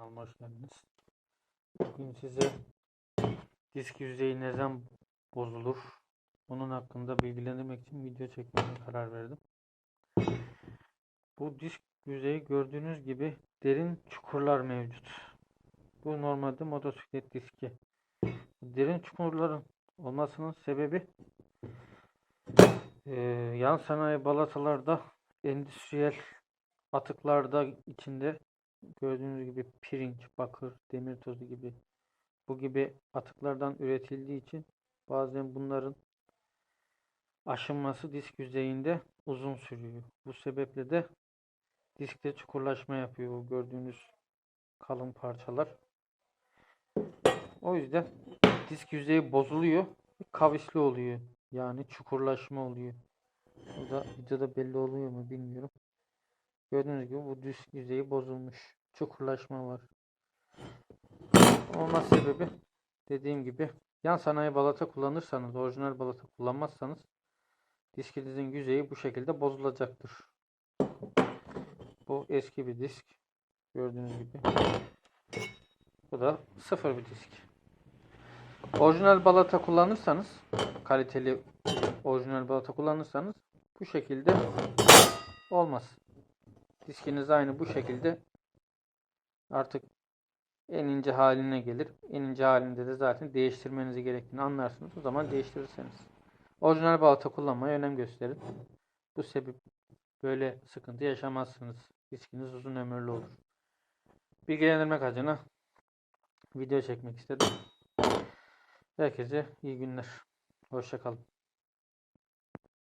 Kanalıma hoş geldiniz. Bugün size disk yüzeyi ne zaman bozulur onun hakkında bilgilendirmek için video çekmeye karar verdim. Bu disk yüzeyi gördüğünüz gibi derin çukurlar mevcut. Bu normalde motosiklet diski. Derin çukurların olmasının sebebi eee, yan sanayi balatalarda endüstriyel atıklarda içinde gördüğünüz gibi pirinç, bakır, demir tozu gibi bu gibi atıklardan üretildiği için bazen bunların aşınması disk yüzeyinde uzun sürüyor. Bu sebeple de diskte çukurlaşma yapıyor bu gördüğünüz kalın parçalar. O yüzden disk yüzeyi bozuluyor, kavisli oluyor. Yani çukurlaşma oluyor. Bu da videoda belli oluyor mu bilmiyorum. Gördüğünüz gibi bu disk yüzeyi bozulmuş. Çukurlaşma var. Olma sebebi dediğim gibi yan sanayi balata kullanırsanız, orijinal balata kullanmazsanız diskinizin yüzeyi bu şekilde bozulacaktır. Bu eski bir disk. Gördüğünüz gibi. Bu da sıfır bir disk. Orijinal balata kullanırsanız, kaliteli orijinal balata kullanırsanız bu şekilde olmaz. Diskiniz aynı bu şekilde artık en ince haline gelir. En ince halinde de zaten değiştirmenizi gerektiğini anlarsınız. O zaman değiştirirseniz. Orijinal balata kullanmaya önem gösterin. Bu sebep böyle sıkıntı yaşamazsınız. Diskiniz uzun ömürlü olur. Bilgilendirmek adına video çekmek istedim. Herkese iyi günler. Hoşçakalın.